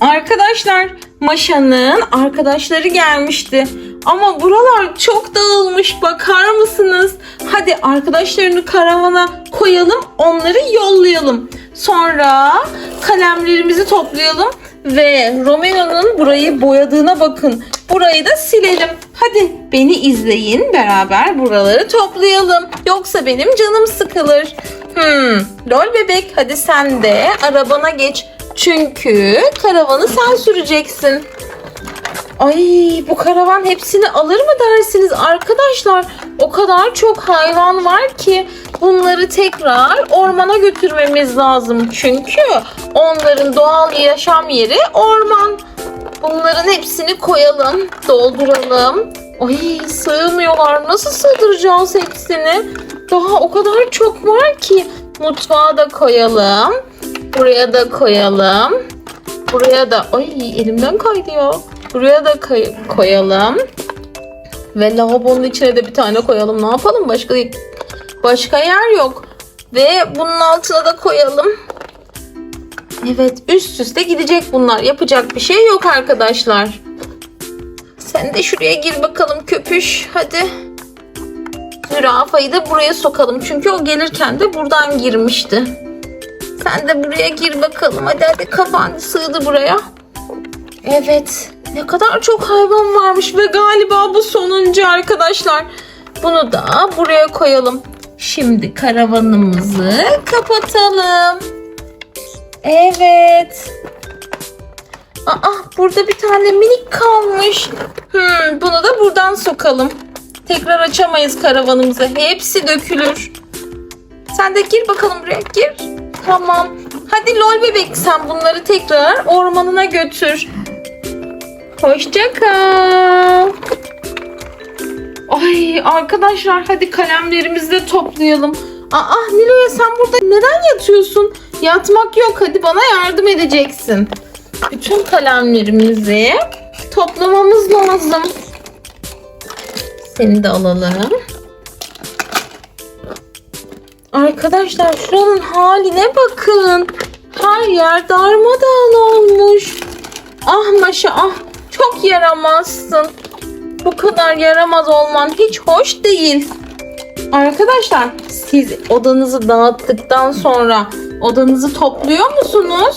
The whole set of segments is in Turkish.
Arkadaşlar Maşa'nın arkadaşları gelmişti. Ama buralar çok dağılmış bakar mısınız? Hadi arkadaşlarını karavana koyalım onları yollayalım. Sonra kalemlerimizi toplayalım ve Romeo'nun burayı boyadığına bakın. Burayı da silelim. Hadi beni izleyin beraber buraları toplayalım. Yoksa benim canım sıkılır. Hmm, lol bebek hadi sen de arabana geç. Çünkü karavanı sen süreceksin. Ay bu karavan hepsini alır mı dersiniz arkadaşlar? O kadar çok hayvan var ki bunları tekrar ormana götürmemiz lazım. Çünkü onların doğal yaşam yeri orman. Bunların hepsini koyalım, dolduralım. Ay sığmıyorlar. Nasıl sığdıracağız hepsini? Daha o kadar çok var ki. Mutfağa da koyalım. Buraya da koyalım. Buraya da ay elimden kaydı ya. Buraya da koyalım. Ve lavabonun içine de bir tane koyalım. Ne yapalım? Başka başka yer yok. Ve bunun altına da koyalım. Evet üst üste gidecek bunlar. Yapacak bir şey yok arkadaşlar. Sen de şuraya gir bakalım köpüş. Hadi. Zürafayı da buraya sokalım. Çünkü o gelirken de buradan girmişti. Sen de buraya gir bakalım. Hadi hadi kafan sığdı buraya. Evet. Ne kadar çok hayvan varmış ve galiba bu sonuncu arkadaşlar. Bunu da buraya koyalım. Şimdi karavanımızı kapatalım. Evet. Aa burada bir tane minik kalmış. Hmm, bunu da buradan sokalım. Tekrar açamayız karavanımızı. Hepsi dökülür. Sen de gir bakalım buraya. Tamam. Hadi lol bebek sen bunları tekrar ormanına götür. Hoşça kal. Ay arkadaşlar hadi kalemlerimizi de toplayalım. Aa Nilo'ya sen burada neden yatıyorsun? Yatmak yok hadi bana yardım edeceksin. Bütün kalemlerimizi toplamamız lazım. Seni de alalım. Arkadaşlar şuranın haline bakın. Her yer darmadağın olmuş. Ah Maşa ah çok yaramazsın. Bu kadar yaramaz olman hiç hoş değil. Arkadaşlar siz odanızı dağıttıktan sonra odanızı topluyor musunuz?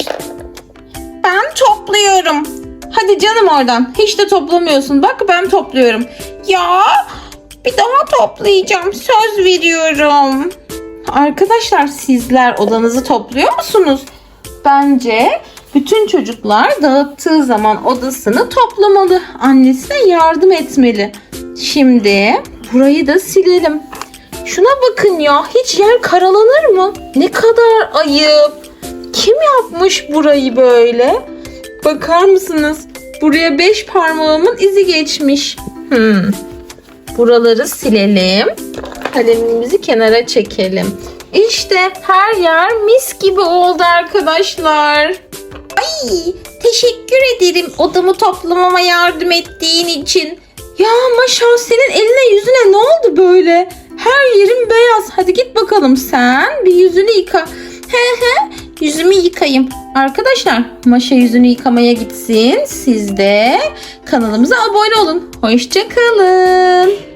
Ben topluyorum. Hadi canım oradan. Hiç de toplamıyorsun. Bak ben topluyorum. Ya bir daha toplayacağım. Söz veriyorum. Arkadaşlar sizler odanızı topluyor musunuz? Bence bütün çocuklar dağıttığı zaman odasını toplamalı. Annesine yardım etmeli. Şimdi burayı da silelim. Şuna bakın ya hiç yer karalanır mı? Ne kadar ayıp. Kim yapmış burayı böyle? Bakar mısınız? Buraya beş parmağımın izi geçmiş. Hmm. Buraları silelim. Kalemimizi kenara çekelim. İşte her yer mis gibi oldu arkadaşlar. Ay teşekkür ederim odamı toplamama yardım ettiğin için. Ya Maşa senin eline yüzüne ne oldu böyle? Her yerin beyaz. Hadi git bakalım sen bir yüzünü yıka. He he yüzümü yıkayayım. Arkadaşlar Maşa yüzünü yıkamaya gitsin. Siz de kanalımıza abone olun. Hoşçakalın.